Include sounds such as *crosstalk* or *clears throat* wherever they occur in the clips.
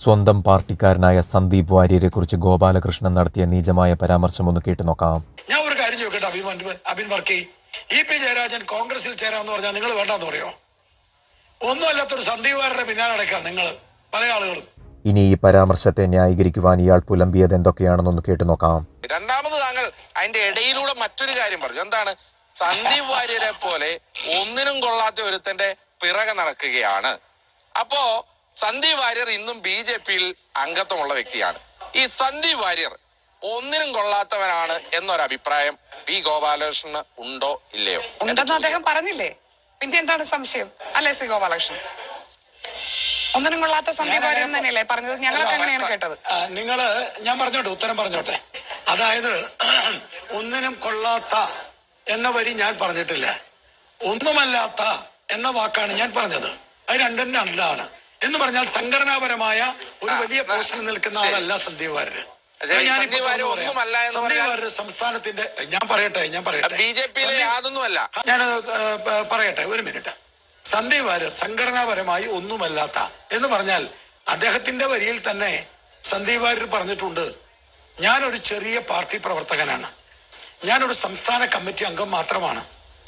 സ്വന്തം പാർട്ടിക്കാരനായ സന്ദീപ് വാര്യരെ കുറിച്ച് ഗോപാലകൃഷ്ണൻ നടത്തിയ നീചമായ പരാമർശം ഒന്ന് കേട്ടു നോക്കാം. ഞാൻ ഒരു കാര്യം ചോദിക്കട്ടെ അഭിമാൻ അഭിൻ വർക്കി. ഇ പി ജയരാജൻ കോൺഗ്രസിൽ ചേരാന്ന് പറഞ്ഞാൽ നിങ്ങൾ വേണ്ടെന്ന് പറയോ? ഒന്നുമല്ലാത്തൊരു സന്ദീപ് വാര്യരുടെ പിന്നാലെ അടക്കാം നിങ്ങൾ പല ആളുകളും. ഇനി ഈ പരാമർശത്തെ ന്യായീകരിക്കുവാൻ ഇയാൾ പുലമ്പിയത് എന്തൊക്കെയാണെന്നൊന്ന് കേട്ടു നോക്കാം. രണ്ടാമത് താങ്കൾ അതിന്റെ ഇടയിലൂടെ മറ്റൊരു കാര്യം പറഞ്ഞു. എന്താണ്? സന്ദീപ് വാര്യരെ പോലെ ഒന്നിനും കൊള്ളാത്ത ഒരുത്തന്റെ പിറകെ നടക്കുകയാണ്. അപ്പോ സന്ദീപ് വാര്യർ ഇന്നും ബി ജെ പിയിൽ അംഗത്വമുള്ള വ്യക്തിയാണ്. ഈ സന്ദീപ് വാര്യർ ഒന്നിനും കൊള്ളാത്തവനാണ് എന്നൊരു അഭിപ്രായം പി ഗോപാലകൃഷ്ണന് ഉണ്ടോ ഇല്ലയോ? ഉണ്ടെന്ന് അദ്ദേഹം പറഞ്ഞില്ലേ? പിന്നെ എന്താണ് സംശയം? അല്ലേ ശ്രീ ഗോപാലകൃഷ്ണൻ? ഒന്നിനും കൊള്ളാത്ത സന്ദീപ് വാര്യർ തന്നെയല്ലേ പറഞ്ഞത്? ഞങ്ങളൊക്കെ അങ്ങനെയാണ് കേട്ടത്. നിങ്ങൾ ഞാൻ പറഞ്ഞോട്ടെ ഉത്തരം പറഞ്ഞോട്ടെ. അതായത് *clears throat* ഒന്നിനും കൊള്ളാത്ത എന്ന വരി ഞാൻ പറഞ്ഞിട്ടില്ല. ഒന്നുമല്ലാത്ത എന്ന വാക്കാണ് ഞാൻ പറഞ്ഞത്. അത് രണ്ടും രണ്ടാണ്. എന്ന് പറഞ്ഞാൽ സംഘടനാപരമായ ഒരു വലിയ പ്രശ്നം പോസ്റ്റിൽ നിൽക്കുന്ന ആളല്ല സന്ദീപ് വാര്യര് സന്ദീപ് സംസ്ഥാനത്തിന്റെ ഞാൻ പറയട്ടെ ഞാൻ പറയട്ടെ. ബി ജെ പിയിലെ യാതൊന്നുമല്ല. ഞാൻ പറയട്ടെ ഒരു മിനിറ്റ്. സന്ദീപ് വാര്യർ സംഘടനാപരമായി ഒന്നുമല്ലാത്ത എന്ന് പറഞ്ഞാൽ അദ്ദേഹത്തിന്റെ വരിയിൽ തന്നെ സന്ദീപ് വാര്യർ പറഞ്ഞിട്ടുണ്ട് ഞാനൊരു ചെറിയ പാർട്ടി പ്രവർത്തകനാണ്. ഞാനൊരു സംസ്ഥാന കമ്മിറ്റി അംഗം മാത്രമാണ്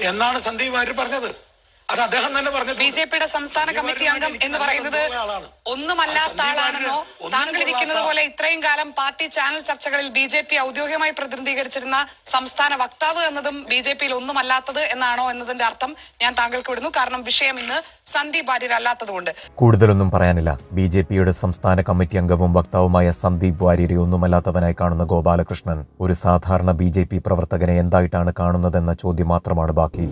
എന്നാണ് സന്ദീപ് വാര്യർ പറഞ്ഞത്. അത് അദ്ദേഹം തന്നെ പറഞ്ഞു ബി ജെ പിയുടെ സംസ്ഥാന കമ്മിറ്റി അംഗം എന്ന് പറയുന്നത്. ഒന്നുമല്ലാത്ത ആളാണെന്നോ താങ്കൾ ഇരിക്കുന്നത് പോലെ ഇത്രയും കാലം പാർട്ടി ചാനൽ ചർച്ചകളിൽ ബി ജെ പി ഔദ്യോഗികമായി പ്രതിനിധീകരിച്ചിരുന്ന സംസ്ഥാന വക്താവ് എന്നതും ബി ജെ പിയിൽ ഒന്നുമല്ലാത്തത് എന്നാണോ എന്നതിന്റെ അർത്ഥം ഞാൻ താങ്കൾക്ക് വിടുന്നു. കാരണം വിഷയം ഇന്ന് സന്ദീപ് വാര്യർ അല്ലാത്തതുകൊണ്ട്. കൂടുതലൊന്നും പറയാനില്ല. ബി ജെ പിയുടെ സംസ്ഥാന കമ്മിറ്റി അംഗവും വക്താവുമായ സന്ദീപ് വാര്യരെ ഒന്നുമല്ലാത്തവനായി കാണുന്ന ഗോപാലകൃഷ്ണൻ ഒരു സാധാരണ ബി ജെ പി പ്രവർത്തകനെ എന്തായിട്ടാണ് കാണുന്നതെന്ന ചോദ്യം മാത്രമാണ് ബാക്കി.